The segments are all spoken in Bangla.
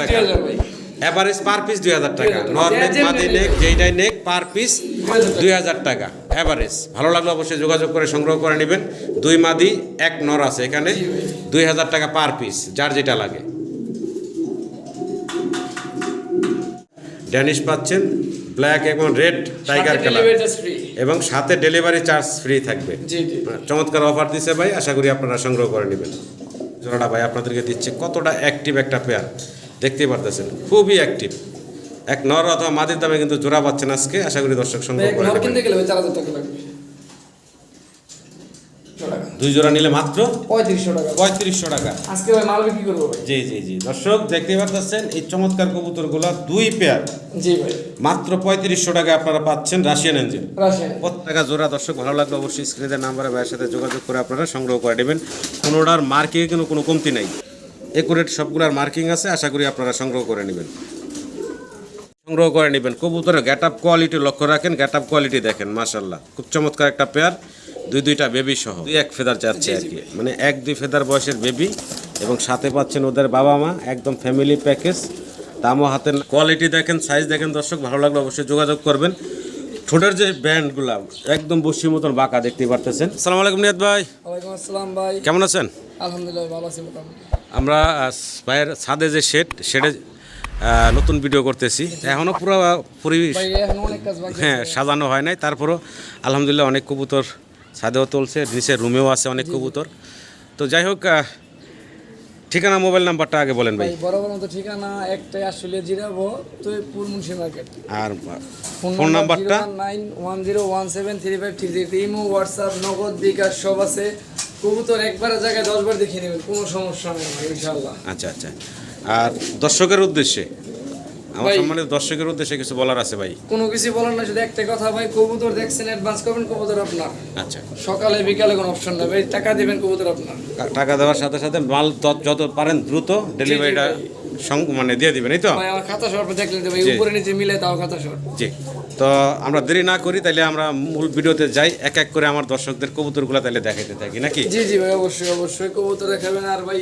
টাকা। ভাই পার পিস দুই হাজার টাকা। 2000 নর নেক মাদি নেক যেইটাই নেক পার পিস দুই হাজার টাকা। এভারেজ ভালো লাগলে অবশ্যই যোগাযোগ করে সংগ্রহ করে নেবেন। দুই মাদি এক নর আছে এখানে। দুই হাজার টাকা পার পিস যার যেটা লাগে। ড্যানিশ পাচ্ছেন। ব্ল্যাক এবং রেড টাইগার কালার এবং সাথে ডেলিভারি চার্জ ফ্রি থাকবে। জি চমৎকার অফার দিছে ভাই। আশা করি আপনারা সংগ্রহ করে নেবেন। জোড়াটা ভাই আপনাদেরকে দিচ্ছে। কতটা অ্যাক্টিভ একটা পেয়ার দেখতেই পারতেছেন। খুবই অ্যাক্টিভ এক নর অথবা মাদির দামে কিন্তু জোড়া পাচ্ছেন আজকে। আশা করি দর্শক সংগ্রহ করে লাগবে। টাকা দুই জোড়া নিলে মাত্র? পঁয়ত্রিশশো টাকা। পঁয়ত্রিশশো টাকা। আজকে ভাই মাল বিক্রি করব জি জি জি। দর্শক দেখতেই পারতেছেন এই চমৎকার কবুতরগুলো দুই পেয়ার জি ভাই। মাত্র পঁয়ত্রিশশো টাকা আপনারা পাচ্ছেন রাশিয়ান এঞ্জিন রাশিয়ান। কত টাকা জোড়া দর্শক ভালো লাগলে অবশ্যই স্ক্রিনের নাম্বারে ভাইয়ের সাথে যোগাযোগ করে আপনারা সংগ্রহ করে নেবেন। কোনোটার মার্কিংয়ে কিন্তু কোনো কমতি নাই। একুরেট সবগুলার মার্কিং আছে আশা করি আপনারা সংগ্রহ করে নেবেন। সংগ্রহ করে নেবেন। কবুতরের গ্যাট আপ কোয়ালিটি লক্ষ্য রাখেন গ্যাট আপ কোয়ালিটি দেখেন মাশাল্লাহ খুব চমৎকার একটা পেয়ার দুই দুইটা বেবি সহ। দুই এক ফেদার চাচ্ছে আর কি মানে এক দুই ফেদার বয়সের বেবি এবং সাথে পাচ্ছেন ওদের বাবা মা একদম ফ্যামিলি প্যাকেজ দামও হাতের কোয়ালিটি দেখেন সাইজ দেখেন দর্শক ভালো লাগলে অবশ্যই যোগাযোগ করবেন। ঠোঁটের যে ব্যান্ডগুলা একদম বসির মতন বাঁকা দেখতে পারতেছেন। সালাম আলাইকুম নিয়াদ ভাই। ওয়ালাইকুম আসসালাম ভাই। কেমন আছেন? আলহামদুলিল্লাহ ভালো আছি আমরা ভাইয়ের ছাদে যে শেড শেডে নতুন ভিডিও করতেছি। এখনও পুরো পুরি ভাই এখন অনেক কাজ বাকি হ্যাঁ সাজানো হয় নাই। তারপরও আলহামদুলিল্লাহ অনেক কবুতর ছাদেও তুলছে নিচে রুমেও আছে অনেক কবুতর। তো যাই হোক ঠিকানা মোবাইল নাম্বারটা আগে বলেন ভাই। বরাবর মতো ঠিকানা একটাই আসলে জিরাবো তো পুর মুন্সি মার্কেট আর ফোন নাম্বারটা? Nine one zero one seven three five three three imo WhatsApp Nagad bKash সব আছে। কবুতর একবারের জায়গায় দশবার দেখিয়ে নেবেন কোনো সমস্যা নেই ইনশাআল্লাহ। ইনশাল্লাহ আচ্ছা আচ্ছা। আর দর্শকের উদ্দেশ্যে? আমার সম্মানিত দর্শকের উদ্দেশ্যে কিছু বলার আছে ভাই? কোনো কিছু বলার না শুধু একটা কথা ভাই কবুতর দেখছেন অ্যাডভান্স করবেন কবুতর আপনার। আচ্ছা। সকালে বিকালে কোনো অপশন নেই ভাই টাকা দিবেন কবুতর আপনার। টাকা দেওয়ার সাথে সাথে মাল যত পারেন দ্রুত ডেলিভারিটা মানে দিয়ে দিবেন এই তো? আমার খাতা শর্ট দেখলেন ভাই উপরে নিচে মিলে তাও খাতা শর্ট জি। তো আমরা দেরি না করি তাহলে আমরা মূল ভিডিওতে যাই এক এক করে আমার দর্শকদের কবুতরগুলো তাহলে দেখাইতে থাকি নাকি? জি জি ভাই অবশ্যই অবশ্যই কবুতর দেখাবেন আর ভাই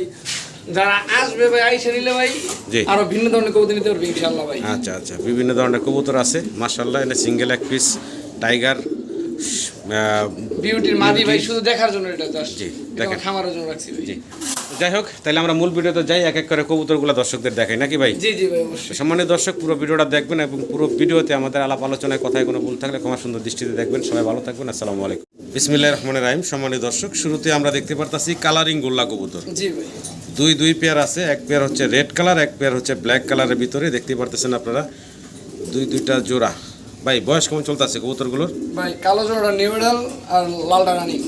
যারা আসবে ভাই আইসা নিলে ভাই জি। আরও ভিন্ন ধরনের কবুতর নিতে পারবে ভাই আচ্ছা আচ্ছা বিভিন্ন ধরনের কবুতর আছে মার্শাল্লাহ এনে সিঙ্গেল এক পিস টাইগার বিউটির মাদি ভাই শুধু দেখার জন্য এটা জাস্ট জি, দেখেন। খামারের জন্য রাখছি জি। যাই হোক তাহলে আমরা মূল ভিডিওতে যাই এক এক করে কবুতরগুলো দর্শকদের দেখাই নাকি ভাই? জি জি ভাই অবশ্যই। সম্মানিত দর্শক পুরো ভিডিওটা দেখবেন এবং পুরো ভিডিওতে আমাদের আলাপ আলোচনায় কথায় কোনো ভুল থাকলে ক্ষমা সুন্দর দৃষ্টিতে দেখবেন। সবাই ভালো থাকবেন আসসালামু আলাইকুম। বিসমিল্লাহ রহমানের রাহিম। সম্মানিত দর্শক শুরুতে আমরা দেখতে পারতাছি কালারিং গোল্লা কবুতর। জি ভাই। দুই দুই পেয়ার আছে এক পেয়ার হচ্ছে রেড কালার এক পেয়ার হচ্ছে ব্ল্যাক কালারের ভিতরে। দেখতে পারতেছেন আপনারা দুই দুইটা জোড়া। ভাই বয়স কেমন চলতেছে কবুতরগুলোর? ভাই কালো জোড়া নিউ এডাল আর লালটা রানিং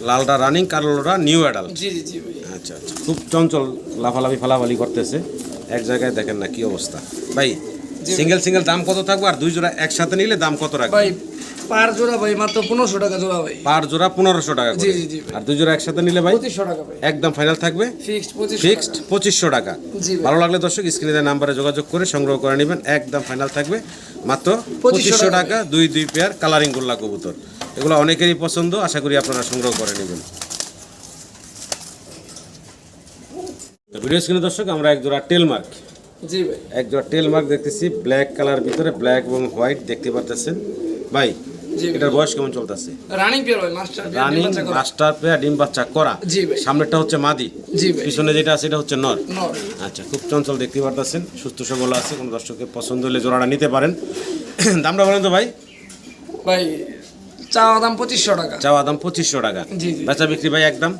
লালটা রানিং কালোটা নিউ অ্যাডাল জি জি জি আচ্ছা আচ্ছা। খুব চঞ্চল লাফালাফি ফালাফালি করতেছে। এক জায়গায় দেখেন না কি অবস্থা। ভাই সিঙ্গেল সিঙ্গেল দাম কত থাকবে? আর দুই জোড়া একসাথে নিলে দাম কত রাখবে? ভাই পার জোড়া ভাই মাত্র পনেরোশো টাকা জোড়া ভাই। পার জোড়া পনেরোশো টাকা জি, জি, জি আর দুই জোড়া একসাথে নিলে ভাই পঁচিশশো টাকা ভাই। একদম ফাইনাল থাকবে। ফিক্সড ফিক্সড পঁচিশশো টাকা। জি ভালো লাগলে দর্শক স্ক্রিনের নাম্বারে যোগাযোগ করে সংগ্রহ করে নেবেন। একদম ফাইনাল থাকবে। মাত্র পঁচিশশো টাকা। দুই দুই পেয়ার কালারিং গোল্লা কবুতর। এগুলো অনেকেরই পছন্দ আশা করি আপনারা সংগ্রহ করে নেবেন। ভিডিও স্ক্রিনে দর্শক আমরা এক জোড়া টেল মার্ক জি ভাই। এক জোড়া টেল মার্ক দেখতেছি। ব্ল্যাক কালার ভিতরে ব্ল্যাক এবং হোয়াইট দেখতে পারতেছেন। ভাই। এটার বয়স কেমন চলতেছে? রানিং পেয়ার ভাই মাস্টার রানিং। মাস্টার পেয়ার ডিম বাচ্চা করা। জি ভাই। সামনেরটা হচ্ছে মাদি। জি ভাই। পিছনে যেটা আছে এটা হচ্ছে নর। নর। আচ্ছা খুব চঞ্চল দেখতে পারতেছেন সুস্থ সবল আছে কোনো দর্শকের পছন্দ হলে জোড়াটা নিতে পারেন। দামটা বলেন তো ভাই। ভাই চাওয়া দাম পঁচিশশো টাকা। চাওয়া দাম পঁচিশশো টাকা। জি, জি। বেচা বিক্রি ভাই একদম?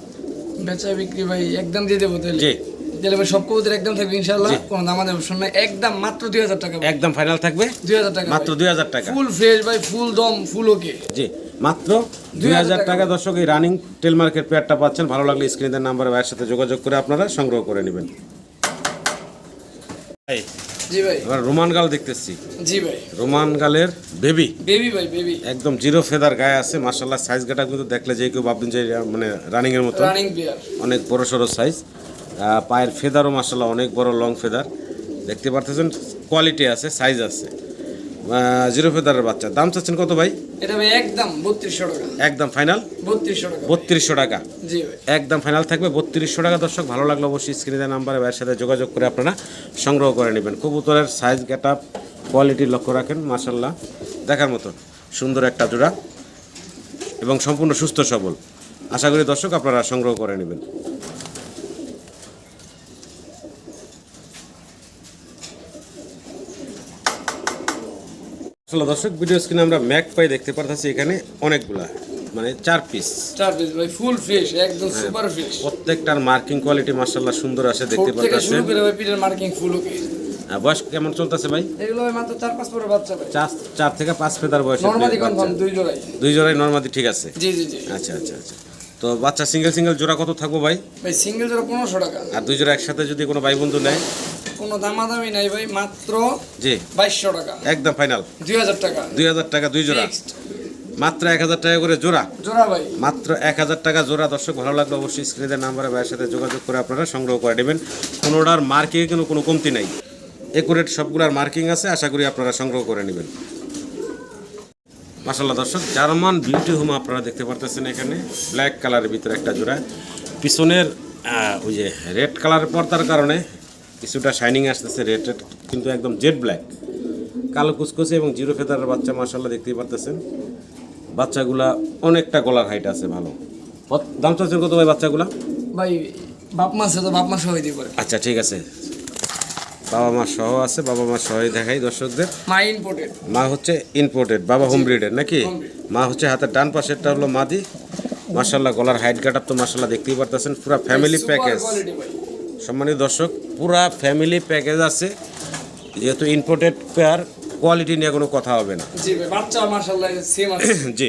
বেচা বিক্রি ভাই একদম দিয়ে দেবো তাহলে। জি। তাহলে সব কবুতর একদম থাকবে ইনশাল্লাহ কোনো দাম আমাদের অপশন নাই একদম মাত্র দুই হাজার টাকা। একদম ফাইনাল থাকবে? দুই হাজার টাকা মাত্র দুই হাজার টাকা। ফুল ফ্রেশ ভাই ফুল দম ফুল ওকে জি মাত্র দুই হাজার টাকা দর্শক এই রানিং টেল মার্কেট পেয়ারটা পাচ্ছেন। ভালো লাগলে স্ক্রিনের নাম্বারে ভাইয়ের সাথে যোগাযোগ করে আপনারা সংগ্রহ করে নেবেন। ভাই। জি ভাই। এবার রোমান গাল দেখতেছি। জি ভাই। রোমান গালের বেবি বেবি ভাই বেবি একদম জিরো ফেদার গায়ে আছে মার্শাল্লাহ সাইজ গাটা কিন্তু দেখলে যে কেউ ভাববেন যে মানে রানিং এর মতো রানিং অনেক বড় সড়ো সাইজ পায়ের ফেদারও মার্শাল্লাহ অনেক বড় লং ফেদার। দেখতে পারতেছেন কোয়ালিটি আছে সাইজ আছে। জিরো ফেদারের বাচ্চা। দাম চাচ্ছেন কত ভাই? এটা ভাই একদম বত্রিশশো টাকা। একদম ফাইনাল বত্রিশশো টাকা বত্রিশশো টাকা। জি ভাই। একদম ফাইনাল থাকবে বত্রিশশো টাকা। দর্শক ভালো লাগল অবশ্যই স্ক্রিনে দেওয়া নাম্বারে ভাইয়ের সাথে যোগাযোগ করে আপনারা সংগ্রহ করে নেবেন। কবুতরের সাইজ গেট আপ কোয়ালিটি লক্ষ্য রাখেন মাসাল্লাহ দেখার মতো সুন্দর একটা জোড়া এবং সম্পূর্ণ সুস্থ সবল। আশা করি দর্শক আপনারা সংগ্রহ করে নেবেন। আসলে দর্শক ভিডিও স্ক্রিনে আমরা ম্যাক পাই দেখতে পারতেছি এখানে অনেকগুলা মানে চার পিস চার পিস ভাই ফুল ফ্রেশ একদম সুপার ফ্রেশ প্রত্যেকটার মার্কিং কোয়ালিটি মার্শাল্লাহ সুন্দর আছে দেখতে থেকে শুরু করে ভাই পিঠের মার্কিং ফুল ওকে বয়স কেমন চলতেছে ভাই? এগুলো ভাই মাত্র চার পাঁচ পরে বাচ্চা ভাই। চার চার থেকে পাঁচ ফেদার বয়স নর্মালি কনফার্ম দুই জোড়াই। দুই জোড়াই নর্মাদি ঠিক আছে? জি জি জি। আচ্ছা আচ্ছা আচ্ছা। তো বাচ্চা সিঙ্গেল সিঙ্গেল জোড়া কত থাকব ভাই? ভাই সিঙ্গেল জোড়া পনেরোশো টাকা। আর দুই জোড়া একসাথে যদি কোনো ভাই বন্ধু নেয়? কোনো দামাদামি নাই ভাই মাত্র জি। বাইশশো টাকা। একদম ফাইনাল। দুই হাজার টাকা। দুই হাজার টাকা দুই জোড়া। মাত্র এক হাজার টাকা করে জোড়া। জোড়া ভাই। মাত্র এক হাজার টাকা জোড়া। দর্শক ভালো লাগল অবশ্যই স্ক্রিনের নাম্বারে ভাইয়ের সাথে যোগাযোগ করে আপনারা সংগ্রহ করে নেবেন। কোনোটার মার্কিংয়ে কিন্তু কোনো কমতি নাই। একুরেট সবগুলার মার্কিং আছে আশা করি আপনারা সংগ্রহ করে নেবেন। মাসাল্লাহ দর্শক জার্মান বিউটি হোম আপনারা দেখতে পারতেছেন এখানে। ব্ল্যাক কালারের ভিতরে একটা জোড়া। পিছনের ওই যে রেড কালারের পর্দার কারণে কিছুটা শাইনিং আসতেছে রেড রেড কিন্তু একদম জেড ব্ল্যাক কালো কুচকুচে এবং জিরো ফেদারের বাচ্চা মাসাল্লাহ দেখতেই পারতেছেন। বাচ্চাগুলা অনেকটা গলার হাইট আছে ভালো। দাম চাচ্ছেন কত ভাই বাচ্চাগুলা? ভাই বাপ মা তো বাপ মা সহ দিতে পারে। আচ্ছা ঠিক আছে। বাবা মা সহ আছে বাবা মা সহই দেখাই দর্শকদের। মা ইম্পোর্টেড মা হচ্ছে ইম্পোর্টেড বাবা হোম ব্রিডের নাকি? মা হচ্ছে হাতের ডান পাশেরটা হলো মাদি। মার্শাল্লাহ গলার হাইট কাট তো মার্শাল্লাহ দেখতেই পারতেছেন। পুরো ফ্যামিলি প্যাকেজ সম্মানিত দর্শক পুরা ফ্যামিলি প্যাকেজ আছে। যেহেতু ইম্পোর্টেড পেয়ার কোয়ালিটি নিয়ে কোনো কথা হবে না। জি বাচ্চা মাশাআল্লাহ সেম আছে। জি।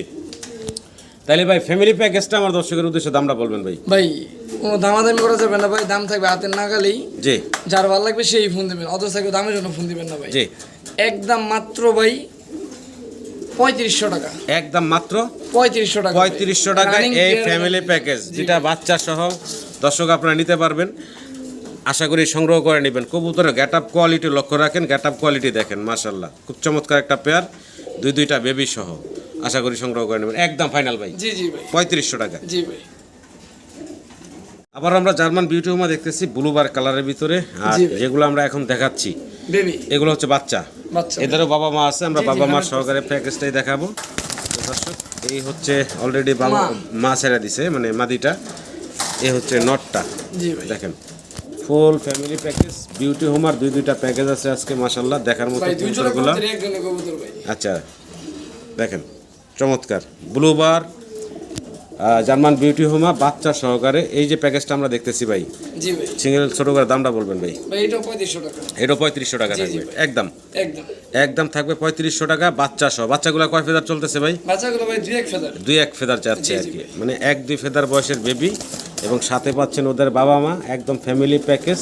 তাহলে ভাই ফ্যামিলি প্যাকেজটা আমার দর্শকের উদ্দেশ্যে দামটা বলবেন ভাই। ভাই কোনো দামাদামি করা যাবে না ভাই দাম থাকবে হাতের নাগালেই। জি। যার ভালো লাগবে সেই ফোন দিবেন অথচ কেউ দামের জন্য ফোন দিবেন না ভাই। জি। একদম মাত্র ভাই পঁয়ত্রিশশো টাকা। একদম মাত্র পঁয়ত্রিশশো টাকা। পঁয়ত্রিশশো টাকা এই ফ্যামিলি প্যাকেজ যেটা বাচ্চা সহ দর্শক আপনারা নিতে পারবেন। আশা করি সংগ্রহ করে নেবেন। কবুতরের গ্যাট আপ কোয়ালিটি লক্ষ্য রাখেন গ্যাট আপ কোয়ালিটি দেখেন মাশাল্লাহ খুব চমৎকার একটা পেয়ার দুই দুইটা বেবি সহ। আশা করি সংগ্রহ করে নেবেন। একদম ফাইনাল ভাই। জি জি ভাই। পঁয়ত্রিশশো টাকা। জি ভাই। আবার আমরা জার্মান বিউটি হোমা দেখতেছি ব্লুবার কালারের ভিতরে। আর যেগুলো আমরা এখন দেখাচ্ছি বেবি এগুলো হচ্ছে বাচ্চা। এদেরও বাবা মা আছে আমরা বাবা মার সহকারে প্যাকেজটাই দেখাবো। দর্শক এই হচ্ছে অলরেডি বাবা মা। মা ছেড়ে দিছে মানে মাদিটা। এই হচ্ছে নটটা। জি ভাই। দেখেন। Full family package beauty homer দুই দুইটা প্যাকেজ আছে আজকে মাসাল্লাহ দেখার মতো কবুতরগুলো আচ্ছা দেখেন চমৎকার। ব্লু ব্লুবার জার্মান বিউটি হোমা বাচ্চা সহকারে। এই যে প্যাকেজটা আমরা দেখতেছি ভাই জি ভাই। সিঙ্গেল ছোট করে দামটা বলবেন ভাই? ভাই এটা পঁয়ত্রিশশো টাকা। এটা পঁয়ত্রিশশো টাকা জি, জি থাকবে। একদম। একদম। একদম থাকবে পঁয়ত্রিশশো টাকা বাচ্চা সহ। বাচ্চাগুলো কয় ফেদার চলতেছে ভাই? বাচ্চাগুলো ভাই দুই এক ফেদার। দুই এক ফেদার যাচ্ছে আর কি। মানে এক দুই ফেদার বয়সের বেবি এবং সাথে পাচ্ছেন ওদের বাবা মা একদম ফ্যামিলি প্যাকেজ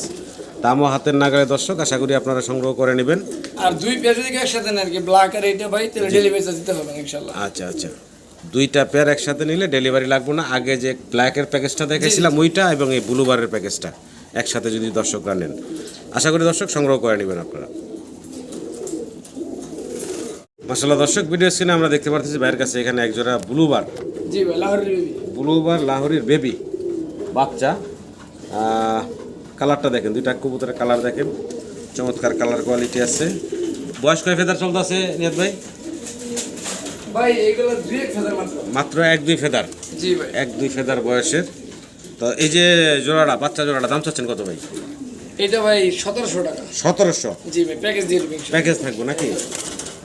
দামও হাতের নাগালে দর্শক আশা করি আপনারা সংগ্রহ করে নেবেন। আর দুই পেয়ার যদি একসাথে নেন কি ব্ল্যাক আর এইটা ভাই? তাহলে ডেলিভারি দিতে হবে না ইনশাল্লাহ। আচ্ছা আচ্ছা। দুইটা পেয়ার একসাথে নিলে ডেলিভারি লাগবে না। আগে যে ব্ল্যাকের প্যাকেজটা দেখেছিলাম ওইটা এবং এই ব্লুবারের প্যাকেজটা একসাথে যদি দর্শকরা নেন। আশা করি দর্শক সংগ্রহ করে নেবেন আপনারা। মাসাল্লাহ দর্শক ভিডিও স্ক্রিনে আমরা দেখতে পাচ্ছি বাইরের কাছে এখানে একজোড়া ব্লুবার জি ভাই লাহোরি বেবি ব্লুবার লাহোরির বেবি বাচ্চা। কালারটা দেখেন দুইটা কবুতরের কালার দেখেন। চমৎকার কালার কোয়ালিটি আছে। বয়স কয় ফেদার চলতেছে নিয়ত ভাই? মাত্র। মাত্র এক দুই ফেদার? জি ভাই। এক দুই ফেদার বয়সের। তো এই যে জোড়াটা বাচ্চা জোড়াটা দাম চাচ্ছেন কত ভাই? এটা ভাই সতেরোশো টাকা। সতেরোশো। জি ভাই প্যাকেজ দিয়ে দেবেন প্যাকেজ থাকব নাকি?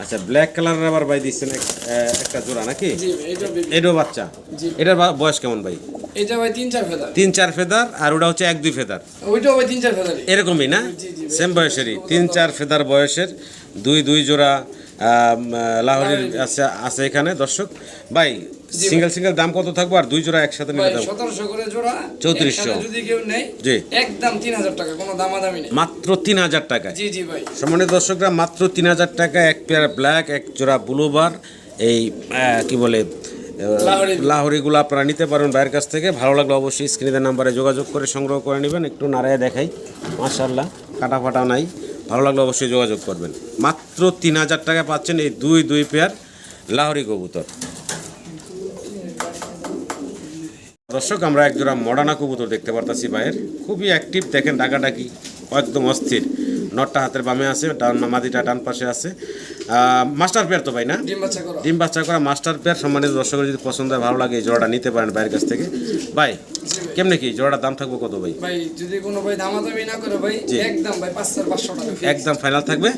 আচ্ছা ব্ল্যাক কালারের আবার ভাই দিচ্ছেন এক- একটা জোড়া নাকি? এটাও বাচ্চা? জি। এটার বয়স কেমন ভাই? এটা ভাই তিন চার ফেদার। তিন চার ফেদার আর ওটা হচ্ছে এক দুই ফেদার। ওইটাও ভাই তিন চার ফেদার এরকমই না? জি, জি, সেম বয়সেরই। তিন চার ফেদার বয়সের। দুই দুই জোড়া লাহোরের আছে আছে এখানে দর্শক। ভাই সিঙ্গেল সিঙ্গেল দাম কত থাকব আর দুই জোড়া একসাথে নিলে ভাই দাম সতেরোশো করে জোড়া 3400 যদি কেউ নেয় জি। একদম তিন হাজার টাকা কোনো দামাদামি নেই। মাত্র তিন হাজার টাকায়। জি জি ভাই। সম্মানিত দর্শকরা মাত্র তিন হাজার টাকা এক পেয়ার ব্ল্যাক এক জোড়া ব্লুবার এই কি বলে লাহোরি। লাহরিগুলো আপনারা নিতে পারেন বাইরের কাছ থেকে। ভালো লাগলে অবশ্যই স্ক্রিনের নাম্বারে যোগাযোগ করে সংগ্রহ করে নেবেন। একটু নাড়ায় দেখাই। মাশাল্লাহ কাটা ফাটা নাই। ভালো লাগলে অবশ্যই যোগাযোগ করবেন। মাত্র তিন হাজার টাকা পাচ্ছেন এই দুই দুই পেয়ার লাহরি কবুতর। দর্শক আমরা এক জোড়া মডানা কবুতর দেখতে পারতাছি ভাইয়ের। খুবই অ্যাক্টিভ দেখেন ডাকাডাকি একদম অস্থির। নটটা হাতের বামে আছে ডান মাদিটা ডান পাশে আছে। মাস্টার পেয়ার তো ভাই না? ডিম বাচ্চা করা। মাস্টার পেয়ার সম্মানিত দর্শকের যদি পছন্দ হয় ভালো লাগে এই জোড়াটা নিতে পারেন বাইরের কাছ থেকে। ভাই কেমনে কি? জোড়াটার দাম থাকবে কত ভাই? ভাই যদি কোনো ভাই দামাদামি না করে ভাই একদম ভাই পাঁচ হাজার পাঁচশো টাকা একদম ফাইনাল থাকবে?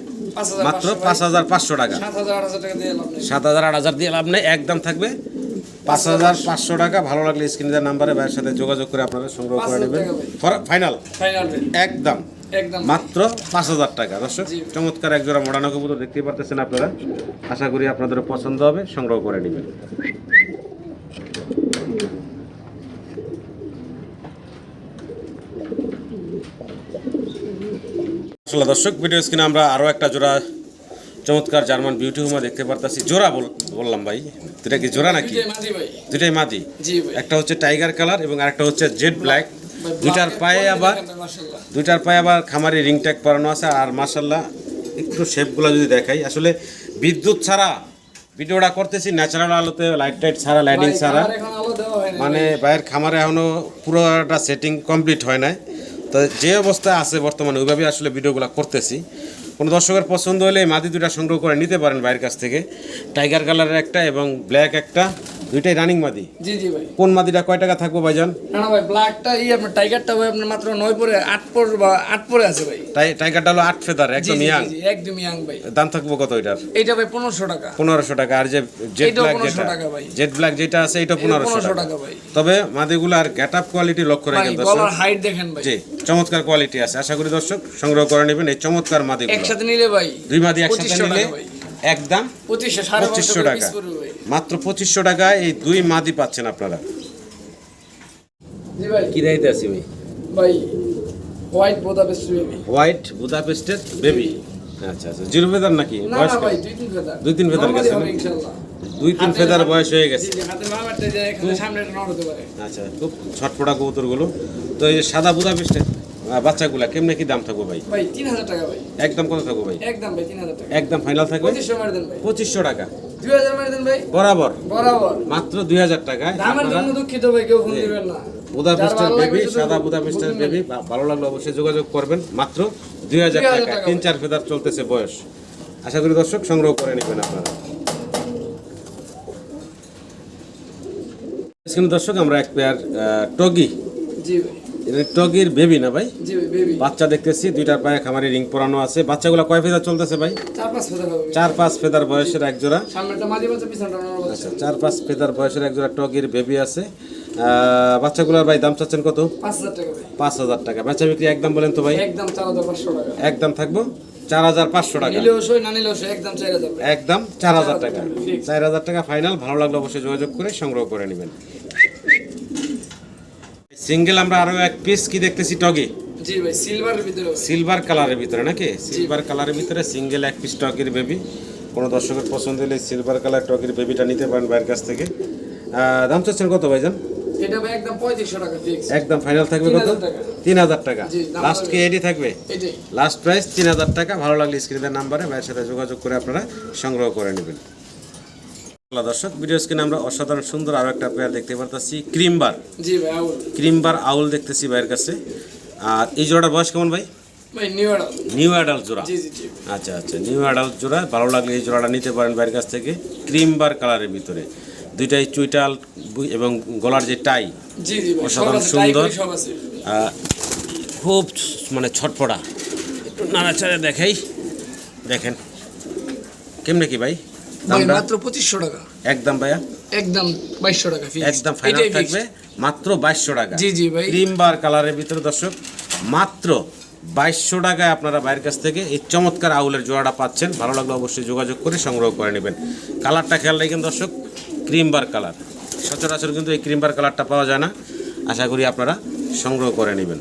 মাত্র পাঁচশো পাঁচ ভাই। হাজার পাঁচশো টাকা। টাকা দিয়ে লাভ নেই। সাত হাজার আট হাজার দিয়ে লাভ নেই একদম থাকবে? পাঁচ হাজার পাঁচশো টাকা ভালো লাগলে স্ক্রিনের নাম্বারে ভাইয়ের সাথে যোগাযোগ করে আপনারা সংগ্রহ করে নেবেন। ফাইনাল। একদম। মাত্র পাঁচ হাজার টাকা। দর্শক চমৎকার এক জোড়া মোড়ানো কবুতর দেখতেই পারতেছেন আপনারা। আশা করি আপনাদের পছন্দ হবে সংগ্রহ করে নেবেন। দর্শক ভিডিও স্ক্রিনে আমরা আরও একটা জোড়া চমৎকার জার্মান বিউটি হুমা দেখতে পারতাছি। জোড়া বল- বললাম ভাই দুটা কি জোড়া নাকি? দুটাই মাদি একটা হচ্ছে টাইগার কালার এবং আরেকটা হচ্ছে জেড ব্ল্যাক ভাই, দুইটার পায়ে আবার। দুইটার পায়ে আবার খামারি রিং ট্যাগ পরানো আছে আর মাসাল্লাহ একটু শেপগুলো যদি দেখাই আসলে বিদ্যুৎ ছাড়া ভিডিওটা করতেছি ন্যাচারাল আলোতে লাইট টাইট ছাড়া লাইটিং ছাড়া। মানে বাইরের খামারে এখনও পুরোটা সেটিং কমপ্লিট হয় নাই। তো যে অবস্থায় আছে বর্তমানে ওইভাবে আসলে ভিডিওগুলো করতেছি। কোনো দর্শকের পছন্দ হলে এই মাদি দুটা সংগ্রহ করে নিতে পারেন বাইরের কাছ থেকে। টাইগার কালারের একটা এবং ব্ল্যাক একটা। দুইটাই রানিং মাদি? জি জি ভাই। কোন মাদিটা কয় টাকা থাকব ভাইজান? না না ভাই ব্ল্যাকটা এই আপনার টাইগারটা ভাই আপনার মাত্র নয় পরে আট পর বা আট পরে আছে ভাই। টাই- টাইগারটা হলো আট ফেদার একদম ইয়াং জি, একদম ইয়াং ভাই। দাম থাকব কত এটার? এইটা ভাই পনেরোশো টাকা। পনেরোশো টাকা আর যে জেড এটাও ব্ল্যাক 1500 যেটা ভাই। জেড ব্ল্যাক যেটা আছে এটা পনেরোশো পনেরোশো টাকা। টাকা ভাই। তবে মাদিগুলার গেট আপ কোয়ালিটি লক্ষ্য ভাই রাখেন দর্শক গলার হাইট দেখেন ভাই। জি চমৎকার কোয়ালিটি আছে। আশা করি দর্শক সংগ্রহ করে নেবেন এই চমৎকার মাদিগুলো। একসাথে নিলে ভাই দুই মাদি একসাথে 2500 নিলে ভাই। একদম পঁচিশশো সাড়ে পঁচিশশো পঁচিশশো টাকা। মাত্র পঁচিশশো টাকায় এই দুই মাদি পাচ্ছেন আপনারা। জি কি দাইতে আছি ভাই? ভাই হোয়াইট বেবি হোয়াইট বুদাপেস্টের বেবি আচ্ছা আচ্ছা। জিরো ফেদার নাকি? বয়স দুই তিন ফেদার। গেছে দুই তিন ফেদার বয়স হয়ে গেছে। আচ্ছা খুব কবুতরগুলো। তো এই সাদা বুদাপেস্টের বাচ্চাগুলা কেমনে কি দাম থাকব ভাই? ভাই তিন হাজার টাকা ভাই। একদম কত থাকব ভাই? একদম ভাই তিন হাজার টাকা। একদম ফাইনাল থাকবে? পঁচিশশো মারি দেন ভাই। পঁচিশশো টাকা। দুই হাজার মারি দেন ভাই। বরাবর? বরাবর। মাত্র দুই হাজার টাকায় দামের জন্য দুঃখিত ভাই কেউ ফোন দিবেন না। বুদাপেস্টের ভালো লাগবে বেবি সাদা বুদাপেস্টের বলবেন। বেবি ভালো লাগলে অবশ্যই যোগাযোগ করবেন। মাত্র দুই হাজার 2000 টাকা। টাকা তিন চার ফেদার চলতেছে বয়স। আশা করি দর্শক সংগ্রহ করে নেবেন আপনারা। দর্শক আমরা এক পেয়ার টগি। জি ভাই। এটা টগির বেবি না ভাই? বাচ্চা দেখতেছি দুইটার পায়ে খামারে রিং পরানো আছে। বাচ্চাগুলো কয় ফেদার চলতেছে ভাই? চার পাঁচ ফেদার বয়সের এক জোড়া আচ্ছা চার পাঁচ ফেদার বয়সের এক জোড়া টগির বেবি আছে। বাচ্চাগুলোর ভাই দাম চাচ্ছেন কত? পাঁচ হাজার টাকা ভাই। পাঁচ হাজার টাকা। বেচা বিক্রি একদম বলেন তো ভাই? একদম চার হাজার পাঁচশো টাকা। একদম থাকব? চার হাজার পাঁচশো টাকা। একদম চার হাজার টাকা। চার হাজার টাকা। ফাইনাল ভালো লাগলে অবশ্যই যোগাযোগ করে সংগ্রহ করে নেবেন। সিঙ্গেল আমরা আরও এক পিস কি দেখতেছি টগি? জি ভাই সিলভারের ভিতরে সিলভার কালারের ভিতরে নাকি? সিলভার কালারের ভিতরে সিঙ্গেল এক পিস টগির বেবি কোনো দর্শকের পছন্দ হলে সিলভার কালার টগির বেবিটা নিতে পারেন বাইরের কাছ থেকে। দাম চাচ্ছেন কত ভাইজান? এটা ভাই একদম পঁয়ত্রিশশো টাকা ফিক্স একদম ফাইনাল থাকবে কত? 3000 টাকা। তিন হাজার টাকা। জি, লাস্ট কি এডি থাকবে? লাস্ট প্রাইস তিন হাজার টাকা। ভালো লাগলে স্ক্রিনের নাম্বারে ভাইয়ের সাথে যোগাযোগ করে আপনারা সংগ্রহ করে নেবেন। দর্শক ভিডিও স্ক্রিনে আমরা অসাধারণ সুন্দর আরও একটা পেয়ার দেখতে পারতেছি ক্রিমবার জি ভাই আউল। ক্রিমবার আউল দেখতেছি ভাইয়ের কাছে। আর এই জোড়াটার বয়স কেমন ভাই? নিউ অ্যাডাল্ট জোড়া। আচ্ছা আচ্ছা নিউ অ্যাডাল্ট জোড়া। ভালো লাগলে এই জোড়াটা নিতে পারেন বাইরের কাছ থেকে। ক্রিমবার কালারের ভিতরে। দুইটাই চুইটাল এবং গলার যে টাই অসাধারণ সুন্দর। খুব মানে ছটফটা। একটু নাড়াচাড়া দেখাই। দেখেন। কেমনে কি ভাই? মাত্র পঁচিশশো টাকা। একদম ভাইয়া? একদম বাইশশো টাকা একদম ফাইনাল থাকবে মাত্র বাইশশো টাকা। জি, জি ভাই। ক্রিম বার কালারের ভিতরে দর্শক মাত্র বাইশশো টাকায় আপনারা বাইরের কাছ থেকে এই চমৎকার আউলের জোড়াটা পাচ্ছেন। ভালো লাগলে অবশ্যই যোগাযোগ করে সংগ্রহ করে নেবেন। কালারটা খেয়াল রাখেন দর্শক ক্রিম বার কালার। সচরাচর কিন্তু এই ক্রিম বার কালারটা পাওয়া যায় না। আশা করি আপনারা সংগ্রহ করে নেবেন।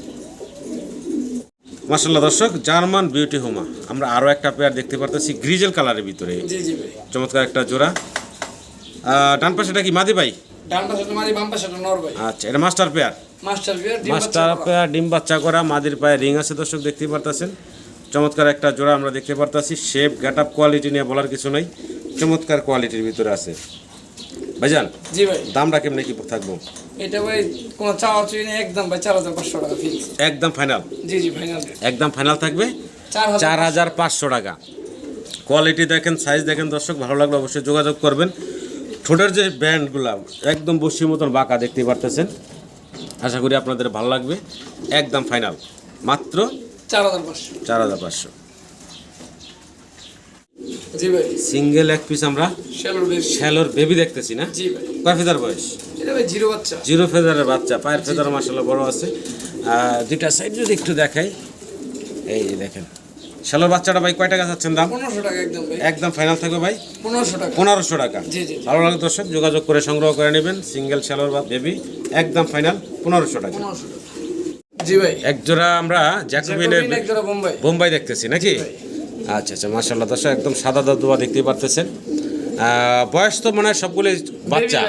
মাসাল্লাহ দর্শক জার্মান বিউটি হোমা। আমরা আরও একটা পেয়ার দেখতে পারতেছি গ্রিজেল কালারের ভিতরে। চমৎকার একটা জোড়া। ডান পাশেটা কি মাদি ভাই? আচ্ছা এটা মাস্টার পেয়ার মাস্টার পেয়ার ডিম বাচ্চা করা। মাদির পায়ে রিং আছে দর্শক দেখতেই পারতাছেন। চমৎকার একটা জোড়া আমরা দেখতে পারতাছি শেপ গেট আপ কোয়ালিটি নিয়ে বলার কিছু নাই। চমৎকার কোয়ালিটির ভিতরে আছে। ভাইজান জি ভাই। দামটা কেমনে কি থাকব? এটা ভাই কোনো চাওয়া চুই নেই একদম ভাই চার হাজার পাঁচশো টাকা ফিক্স একদম ফাইনাল জি জি ফাইনাল একদম ফাইনাল থাকবে? চার হাজার পাঁচশো। টাকা। কোয়ালিটি দেখেন সাইজ দেখেন দর্শক ভালো লাগলে অবশ্যই যোগাযোগ করবেন। ঠোঁটের যে ব্যান্ডগুলো একদম বসির মতন বাঁকা দেখতেই পারতেছেন। আশা করি আপনাদের ভালো লাগবে। একদম ফাইনাল মাত্র চার হাজার পাঁচশো। চার হাজার পাঁচশো। জি ভাই। সিঙ্গেল এক পিস আমরা শ্যালোর বেবি দেখতেছি না? জি ভাই। কয় ফেদার বয়স? এটা ভাই জিরো বাচ্চা। জিরো ফেদারের বাচ্চা পায়ের ফেদার মাসাল্লাহ বড় আছে। আর দুইটা সাইড যদি একটু দেখাই। এই দেখেন। শ্যালোর বাচ্চাটা ভাই কয় টাকা চাচ্ছেন দাম? পনেরোশো টাকা একদম ভাই। একদম ফাইনাল থাকবে ভাই? পনেরোশো টাকা। পনেরোশো টাকা। জি, জি, জি। ভালো লাগে দর্শক যোগাযোগ করে সংগ্রহ করে নেবেন। সিঙ্গেল শ্যালোর বা বেবি একদম ফাইনাল পনেরোশো টাকা। পনেরোশো টাকা। জি ভাই। এক জোড়া আমরা জ্যাকোবিনের বোম্বাই দেখতেছি নাকি? আচ্ছা আচ্ছা মার্শাল্লাহ দর্শক একদম সাদা দাদুয়া দেখতেই পারতেছেন। বয়স তো মনে হয় সবগুলো বাচ্চা?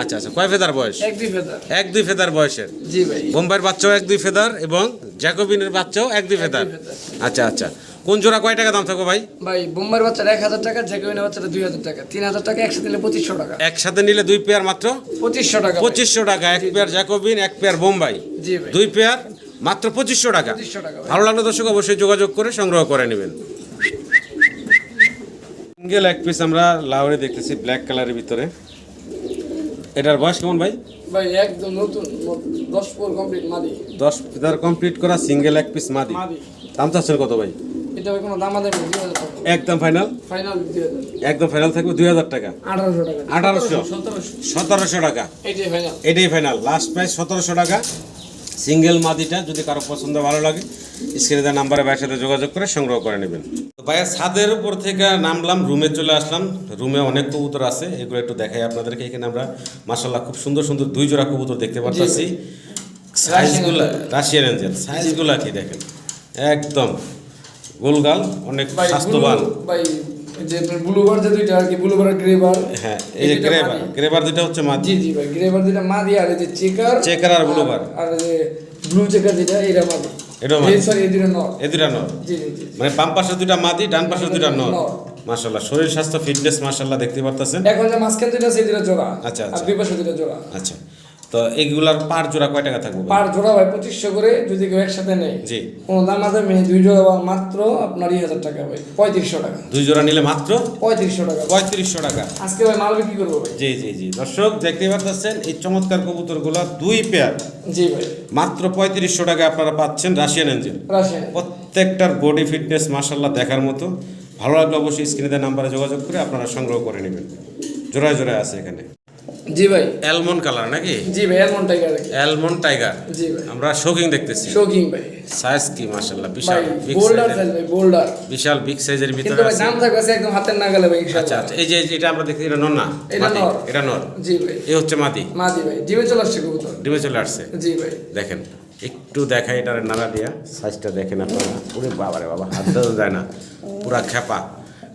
আচ্ছা আচ্ছা কয় ফেদার বয়স? এক দুই ফেদার। বয়সের। বোম্বাইয়ের বাচ্চাও এক দুই ফেদার এবং জ্যাকোবিনের বাচ্চাও এক দুই ফেদার। আচ্ছা আচ্ছা কোন জোড়া কয় টাকা দাম থাকো ভাই? ভাই বোম্বাইয়ের বাচ্চাটা এক হাজার টাকা জ্যাকোবিনের বাচ্চাটা দুই হাজার টাকা। তিন হাজার টাকা একসাথে নিলে পঁচিশশো টাকা। একসাথে নিলে দুই পেয়ার মাত্র? পঁচিশশো টাকা পঁচিশশো টাকা এক পেয়ার জ্যাকোবিন এক পেয়ার বোম্বাই। দুই পেয়ার মাত্র পঁচিশশো টাকা। ভালো লাগলে দর্শক অবশ্যই যোগাযোগ করে সংগ্রহ করে নেবেন। সিঙ্গেল এক পিস আমরা লাউরে দেখতেছি ব্ল্যাক কালারের ভিতরে। এটার বয়স কেমন ভাই? ভাই একদম নতুন ম- দশ কমপ্লিট মাদি। দশ ফিদার কমপ্লিট করা সিঙ্গেল এক পিস মাদি। দাম চাচ্ছেন কত ভাই? এটা কোনো দাম আদায় টাকা। একদম ফাইনাল ফাইনাল দুই হাজার একদম ফাইনাল থাকবে দুই হাজার টাকা? আঠারোশো টাকা। আঠারোশো। সতেরোশো। সতেরোশো টাকা। এইটাই ফাইনাল এটাই ফাইনাল লাস্ট প্রাইস সতেরোশো টাকা। সিঙ্গেল মাদিটা যদি কারও পছন্দ ভালো লাগে স্ক্রিনে দেওয়া নাম্বারে ভাইয়ের সাথে যোগাযোগ করে সংগ্রহ করে নেবেন। ভাইয়া ছাদের উপর থেকে নামলাম রুমে চলে আসলাম। রুমে অনেক কবুতর আছে এগুলো একটু দেখাই আপনাদেরকে। এখানে আমরা মাসাল্লাহ খুব সুন্দর সুন্দর দুই জোড়া কবুতর দেখতে পাচ্ছি সাইজগুলো রাশিয়ান এঞ্জেল সাইজগুলো কি দেখেন? একদম। গোলগাল অনেক স্বাস্থ্যবান। যে ব্লুবার যে দুইটা আর কি ব্লুবার গ্রেবার হ্যাঁ এই যে গ্রেবার গ্রেবার দুটো হচ্ছে জি জি ভাই গ্রেবার আর এই যে চেকার চেকার আর আর যে ব্লু চেকার যেটা মাদি। সরি এই দুটো নর। এ দুটা নর? জি জি জি মানে বাম পাশে দুটা মাদি ডান পাশে দুটা নর। মাশাল্লাহ শরীর স্বাস্থ্য ফিটনেস মাশাল্লাহ দেখতে পারতাছেন? এখন যে মাঝখানে দুটো সেই দুটো জোড়া। আচ্ছা, আর আচ্ছা। দুই পাশে দুটো জোড়া। আচ্ছা। তো এইগুলার পার জোড়া কয় টাকা থাকবে? পার জোড়া ভাই পঁচিশশো করে যদি কেউ একসাথে নেয়। জি। কোনো দাম আছে? মেয়ে দুই জোড়া মাত্র আপনার ইয়ে হাজার টাকা ভাই পঁয়ত্রিশশো টাকা। দুই জোড়া নিলে মাত্র? পঁয়ত্রিশশো টাকা। পঁয়ত্রিশশো টাকা। আজকে ভাই মাল বিক্রি করব ভাই। জি জি জি। দর্শক দেখতে পারতেছেন এই চমৎকার কবুতরগুলো দুই পেয়ার জি ভাই। মাত্র পঁয়ত্রিশশো টাকা আপনারা পাচ্ছেন রাশিয়ান এঞ্জেল রাশিয়ান প্রত্যেকটার বডি ফিটনেস মাশাল্লাহ দেখার মতো। ভালো লাগলে অবশ্যই স্ক্রিনে নাম্বারে যোগাযোগ করে আপনারা সংগ্রহ করে নেবেন। জোড়ায় জোড়ায় আছে এখানে। জি ভাই। অ্যালমন্ড কালার নাকি? জি ভাই এমন টাইগার অ্যালমন্ড টাইগার জি ভাই। আমরা শোকিং দেখতেছি। শোকিং ভাই। সাইজ কি মাশাল্লাহ ভাই বিশাল বিগ বোল্ডার সাইজ ভাই বোল্ডার বিশাল বিগ সাইজের কিন্তু ভিতরে ভাই আছে। দাম থাকবে একদম হাতের নাগালে ভাই আচ্ছা ইনশাআল্লাহ। আচ্ছা এই যে এটা আমরা দেখি এটা নর না? এটা নর। এটা নর। জি ভাই। এ হচ্ছে মাদি মাদি ভাই ডিমে চলে আসছে কবুতর। ডিমে চলে আসছে। জি ভাই। দেখেন একটু দেখাই এটার নাড়া দিয়া। সাইজটা দেখেন আপনারা। পুরো বাবা রে বাবা হাত দেওয়া যায় না। পুরা খেপা।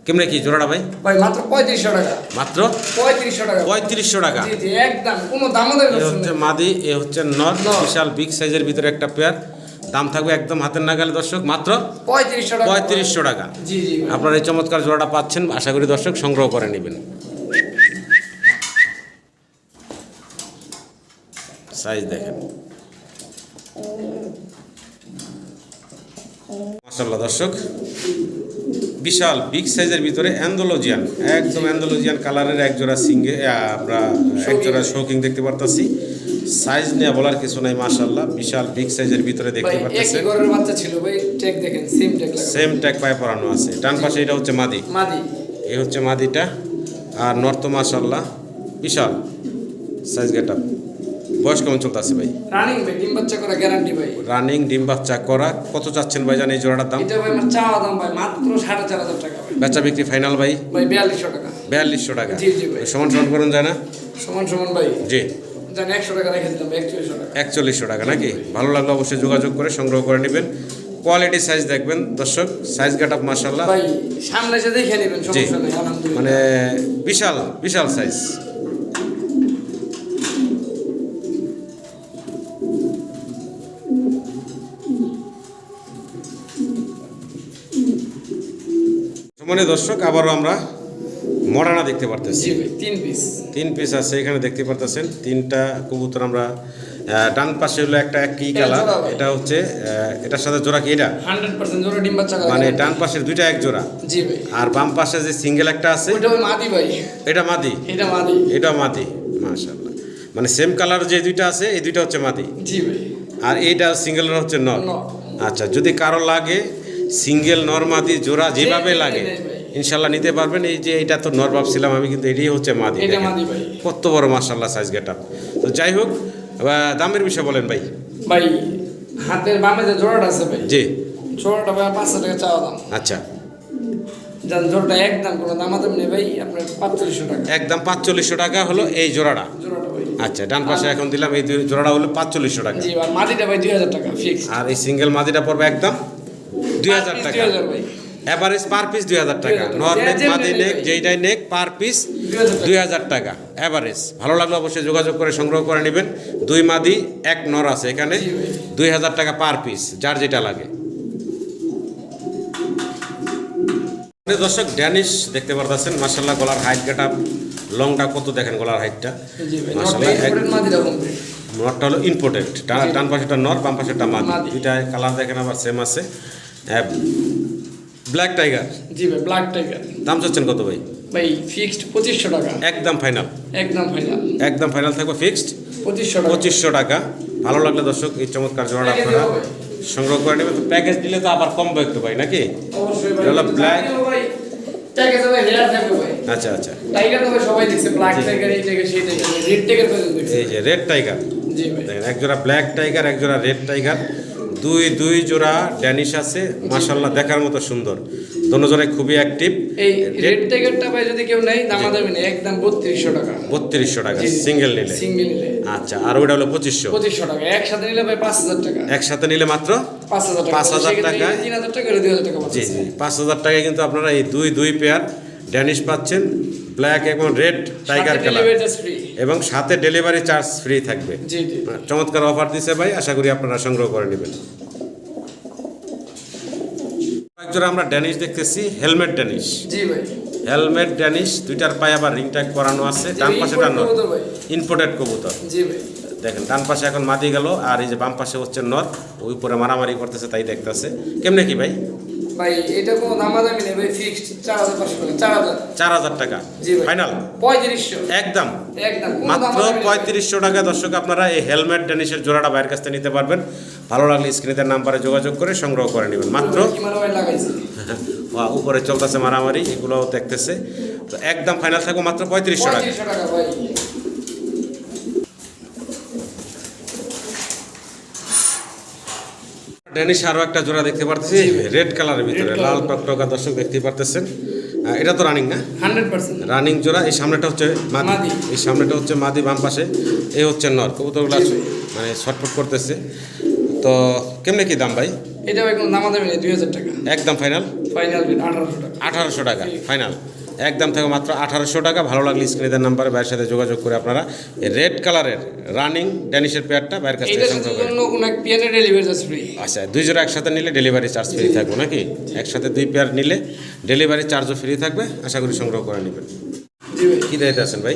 কেমনে কি জোড়াটা ভাই? ভাই মাত্র পঁয়ত্রিশশো টাকা। মাত্র? পঁয়ত্রিশশো টাকা। পঁয়ত্রিশশো টাকা। একদম। কোনো দাম এ হচ্ছে মাদি এ হচ্ছে নর নর। বিশাল বিগ সাইজের ভিতরে একটা পেয়ার দাম থাকবে একদম হাতের নাগালে দর্শক মাত্র পঁয়ত্রিশশো টাকা। পঁয়ত্রিশশো টাকা। জি জি আপনারা এই চমৎকার জোড়াটা পাচ্ছেন আশা করি দর্শক সংগ্রহ করে নেবেন। সাইজ দেখেন। মাসাল্লাহ দর্শক। বিশাল বিগ সাইজের ভিতরে অ্যান্ডোলজিয়ান একদম অ্যান্ডোলজিয়ান কালারের এক জোড়া সিঙ্গে আমরা এক জোড়া শৌকিং দেখতে পারতাছি। সাইজ নিয়ে বলার কিছু নাই মাশাল্লাহ বিশাল বিগ সাইজের ভিতরে দেখতে পারতেছেন বাচ্চা ছিল ভাই টেক দেখেন সেম টেক সেম ট্যাগ পায়ে পরানো আছে। ডান পাশে এটা হচ্ছে মাদি। মাদি। এই হচ্ছে মাদিটা। আর নর্থ মাশাল্লাহ বিশাল সাইজ গেট বয়স কেমন চলতেছে ভাই? রানিং ভাই ডিম বাচ্চা করা গ্যারান্টি ভাই। রানিং ডিম বাচ্চা করা কত চাচ্ছেন ভাই জান এই জোড়াটার দাম? এটা ভাই আমার চাওয়া দাম ভাই মাত্র সাড়ে চার হাজার টাকা ভাই। বেচা বিক্রি ফাইনাল ভাই? ভাই বিয়াল্লিশশো টাকা। বিয়াল্লিশশো টাকা। জি, জি ভাই। সমান সমান করুন যায় না? সমান সমান ভাই। জি। জানি একশো টাকা রেখে দিলাম একচল্লিশশো টাকা। একচল্লিশশো টাকা নাকি? ভালো লাগলে অবশ্যই যোগাযোগ করে সংগ্রহ করে নেবেন। কোয়ালিটি সাইজ দেখবেন দর্শক। সাইজ গেট আপ মাসাল্লাহ ভাই সামনে এসে দেখে নেবেন সমস্যা নেই আলহামদুলিল্লাহ। মানে বিশাল বিশাল সাইজ মানে দর্শক আবারও আমরা মডানা দেখতে পারতেছি। তিন পিস তিন পিস আছে এখানে দেখতে পারতেছেন। তিনটা কবুতর আমরা ডান পাশে হলো একটা কি কালার। এটা হচ্ছে এটার সাথে জোড়া কি এটা? হান্ড্রেড পার্সেন্ট জোড়া ডিম বাচ্চা মানে ডান পাশের দুইটা এক জোড়া। জি ভাই। আর বাম পাশে যে সিঙ্গেল একটা আছে ভাই মাদি ভাই। এটা মাদি। এটা মাদি। এটা মাদি মাশাআল্লাহ। মানে সেম কালার যে দুইটা আছে এই দুইটা হচ্ছে মাদি। জি ভাই। আর এইটা সিঙ্গেল হচ্ছে নর। আচ্ছা যদি কারও লাগে সিঙ্গেল নর মাদি জোড়া যেভাবে লাগে। ইনশাল্লাহ নিতে পারবেন। এই যে এটা তো নর ভাবছিলাম আমি কিন্তু এটাই হচ্ছে মাদি কত বড় মাশাল্লাহ সাইজ গেট তো যাই হোক দামের বিষয়ে বলেন ভাই। ভাই হাতের বামে যে জোড়াটা আছে ভাই জি। জোড়াটা ভাই পাঁচশো টাকা চাওয়া দাম। আচ্ছা। যান জোড়াটা একদম কোনো দামাদাম নেই ভাই আপনার পাঁচচল্লিশশো টাকা। একদম পাঁচচল্লিশশো টাকা হলো এই জোড়াটা। আচ্ছা ডান পাশে এখন দিলাম এই দুই জোড়াটা হলো পাঁচচল্লিশশো টাকা। জি আর মাটিটা ভাই দুই হাজার টাকা ফিক্স আর এই সিঙ্গেল মাদিটা পড়বে একদম দুই হাজার টাকা। দুই এভারেজ পার পিস দুই হাজার টাকা। 2000 নর নেক মাদি নেক যেইটাই নেক পার পিস দুই হাজার টাকা। এভারেজ ভালো লাগলে অবশ্যই যোগাযোগ করে সংগ্রহ করে নেবেন। দুই মাদি এক নর আছে এখানে। দুই হাজার টাকা পার পিস যার যেটা লাগে। দর্শক ড্যানিশ দেখতে পারতেছেন মাসাল্লাহ গলার হাইট কাটা লংটা কত দেখেন গলার হাইটটা নটটা নটটা হলো ইম্পোর্টেড ডান পাশেটা নর বাম পাশেটা মাদি মাদি। দুইটা কালার দেখেন আবার সেম আছে। ব্ল্যাক টাইগার জি ভাই ব্ল্যাক টাইগার দাম চাচ্ছেন কত ভাই? ভাই ফিক্সড পঁচিশশো টাকা। একদম ফাইনাল একদম ফাইনাল একদম ফাইনাল থাকবে ফিক্সড পঁচিশশো টাকা। পঁচিশশো টাকা। ভালো লাগলে দর্শক এই চমৎকার জোড়াটা আপনারা সংগ্রহ করে নেবেন। তো প্যাকেজ দিলে তো আবার কমবে একটু ভাই নাকি? ভাই। আচ্ছা আচ্ছা। টাইগার তো সবাই দেখছে ব্ল্যাক টাইগার এই যে রেড টাইগার জি ভাই। দেখেন এক জোড়া ব্ল্যাক টাইগার এক জোড়া রেড টাইগার দুই দুই জোড়া ড্যানিশ আছে। মাশাল্লাহ দেখার মতো সুন্দর। দোনো জোড়াই খুবই অ্যাক্টিভ এই রেড টাইগারটা ভাই যদি কেউ নেয় দামা দামি নেই একদম বত্রিশশো টাকা। বত্রিশশো টাকা জি, জি। সিঙ্গেল নিলে। সিঙ্গেল নিলে। আচ্ছা আর ওইটা হলো পঁচিশশো। পঁচিশশো টাকা একসাথে নিলে ভাই পাঁচ হাজার টাকা। একসাথে নিলে মাত্র পাঁচ হাজার টাকা। পাঁচ হাজার সেক্ষেত্রে টাকায়? তিন হাজার টাকা করে দুই হাজার টাকা জি জি পাঁচ হাজার টাকায় কিন্তু আপনারা এই দুই দুই পেয়ার ড্যানিশ পাচ্ছেন। ব্ল্যাক এবং রেড টাইগার কালার এবং সাথে ডেলিভারি চার্জ ফ্রি থাকবে। চমৎকার অফার দিছে ভাই আশা করি আপনারা সংগ্রহ করে নেবেন। একজোড়া আমরা ড্যানিশ দেখতেছি হেলমেট ড্যানিশ জি ভাই। হেলমেট ড্যানিশ দুইটার পায়ে আবার রিং ট্যাগ করানো আছে ডান পাশে ডান ইনপোর্টেড কবুতর জি ভাই। দেখেন ডান পাশে এখন মাটি গেল আর এই যে বাম পাশে হচ্ছে নর ওই উপরে মারামারি করতেছে তাই দেখতেছে। কেমনে কি ভাই? ভাই এটা কোনো দামাদামি নেই ভাই ফিক্সড চার হাজার পাঁচশো টাকা চার হাজার। চার হাজার টাকা? জি ফাইনাল পঁয়ত্রিশশো। একদম। একদম মাত্র। পঁয়ত্রিশশো টাকা দর্শক আপনারা এই হেলমেট ড্যানিশের জোড়াটা বাইরের কাছ থেকে নিতে পারবেন। ভালো লাগলে স্ক্রিনের নাম্বারে যোগাযোগ করে সংগ্রহ করে নেবেন। মাত্র? উপরে চলতেছে মারামারি এগুলো দেখতেছে। তো একদম ফাইনাল থাকব মাত্র পঁয়ত্রিশশো টাকা পঁয়ত্রিশশো টাকা ভাই ড্যানিশ আরও একটা জোড়া দেখতে পারতেছি রেড কালারের ভিতরে লাল। টকটকা দর্শক দেখতে পারতেছেন। এটা তো রানিং না? Hundred percent. রানিং জোড়া এই সামনেটা হচ্ছে মাদি। এই সামনেটা হচ্ছে মাদি বাম পাশে। এই হচ্ছে নর কবুতরগুলো। মানে ছটফট করতেছে। তো কেমনে কি দাম ভাই? এটা ভাই কোনো দামাদামি নেই দুই হাজার টাকা। একদম ফাইনাল ফাইনাল আঠারোশো টাকা। আঠারোশো টাকা ফাইনাল একদম থেকে মাত্র আঠারোশো টাকা। ভালো লাগলে স্ক্রিনের নাম্বারে ভাইয়ের সাথে যোগাযোগ করে আপনারা রেড কালারের রানিং ড্যানিশের পেয়ারটা ভাইয়ের কাছ থেকে সংগ্রহ করেন আচ্ছা দুই জোড়া একসাথে নিলে ডেলিভারি চার্জ ফ্রি থাকবে নাকি? একসাথে দুই পেয়ার নিলে ডেলিভারি চার্জও ফ্রি থাকবে। আশা করি সংগ্রহ করে নেবেন। জি ভাই আছেন ভাই?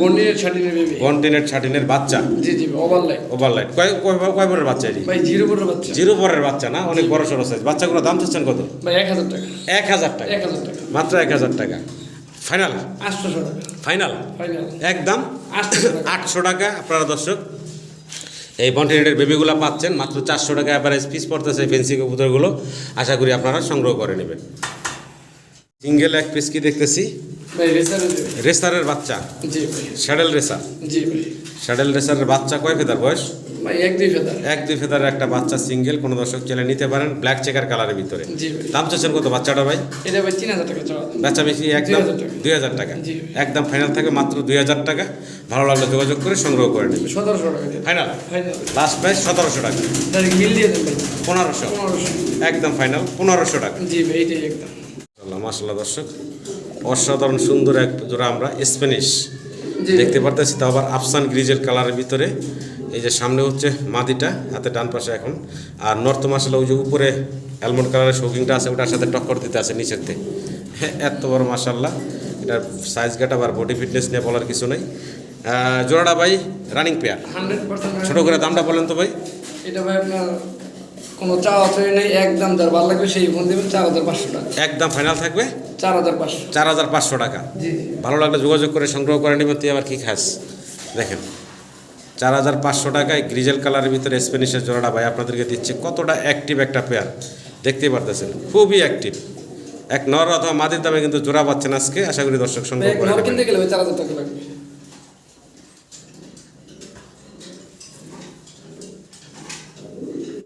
বন্ডিনের ছাটিনের বেবি কন্টিনেন্ট ছাটিনের বাচ্চা? জি জি ওভারলাইট ওভারলাইট কয় বরের বাচ্চা এটি? ভাই জিরো পনেরো বাচ্চা। জিরো পরের বাচ্চা না? অনেক বড় সড়ো সাইজ বাচ্চাগুলো দাম চাচ্ছেন কত? ভাই এক হাজার টাকা। এক হাজার টাকা। এক হাজার টাকা। মাত্র এক হাজার টাকা। ফাইনাল আটশোশো টাকা। ফাইনাল ফাইনাল একদম আটশো টাকা। আপনারা দর্শক। এই বন্টিনেটের বেবিগুলো পাচ্ছেন মাত্র চারশো টাকা অ্যাভারেজ পিস পড়তেছে ফেন্সি কবুতরগুলো। আশা করি আপনারা সংগ্রহ করে নেবেন। সিঙ্গেল এক পিস কি দেখতেছি? রেসারের বাচ্চা। শ্যাডেল রেসার জি ভাই। রেসারের বাচ্চা কয় ফেদার বয়স? এক দুই ফেদার। একটা বাচ্চা সিঙ্গেল কোনো দর্শক চেলে নিতে পারেন ব্ল্যাক চেকার কালারের ভিতরে। জি দাম চাচ্ছেন কত বাচ্চাটা ভাই? এটা ভাই তিন হাজার টাকা চাওয়া দাম। বেচা বেশি একদম দুই হাজার টাকা। জি। একদম ফাইনাল থাকে মাত্র দুই হাজার টাকা। ভালো লাগলে যোগাযোগ করে সংগ্রহ করে নেবেন। সতেরোশো টাকা ফাইনাল লাস্ট প্রাইস সতেরোশো টাকা। পনেরোশো। একদম ফাইনাল পনেরোশো টাকা। জি ভাই এইটাই একদম। মাসাল্লাহ দর্শক। অসাধারণ সুন্দর এক জোড়া আমরা স্প্যানিশ দেখতে পারতেছি। তো আবার আফসান গ্রিজের কালারের ভিতরে। এই যে সামনে হচ্ছে মাদিটা হাতে ডান পাশে এখন। আর নর্থ মাসালা ওই যে উপরে অ্যালমন্ড কালারের শৌকিংটা আছে ওটার সাথে টক্কর দিতে আছে নিচের থেকে হ্যাঁ, এত বড় মাসাল্লাহ এটার সাইজ গাটা আর বডি ফিটনেস নিয়ে বলার কিছু নেই। জোড়াটা ভাই রানিং পেয়ার ছোটো করে দামটা বলেন তো ভাই। এটা ভাই আপনার কোনো চাওয়া চাই নেই একদম যার ভালো লাগবে সেই ফোন দেবেন চার হাজার পাঁচশো টাকা। একদম ফাইনাল থাকবে? চার হাজার পাঁচশো। চার হাজার পাঁচশো টাকা। ভালো লাগলে যোগাযোগ করে সংগ্রহ করে নেবেন তুই আবার কী খাস? দেখেন চার হাজার পাঁচশো টাকায় গ্রিজেল কালারের ভিতরে স্প্যানিশের জোড়াটা ভাই আপনাদেরকে দিচ্ছে কতটা অ্যাক্টিভ একটা পেয়ার দেখতেই পারতেছেন খুবই অ্যাক্টিভ এক নর অথবা মাদের দামে কিন্তু জোড়া পাচ্ছেন আজকে আশা করি দর্শক সংগ্রহ করে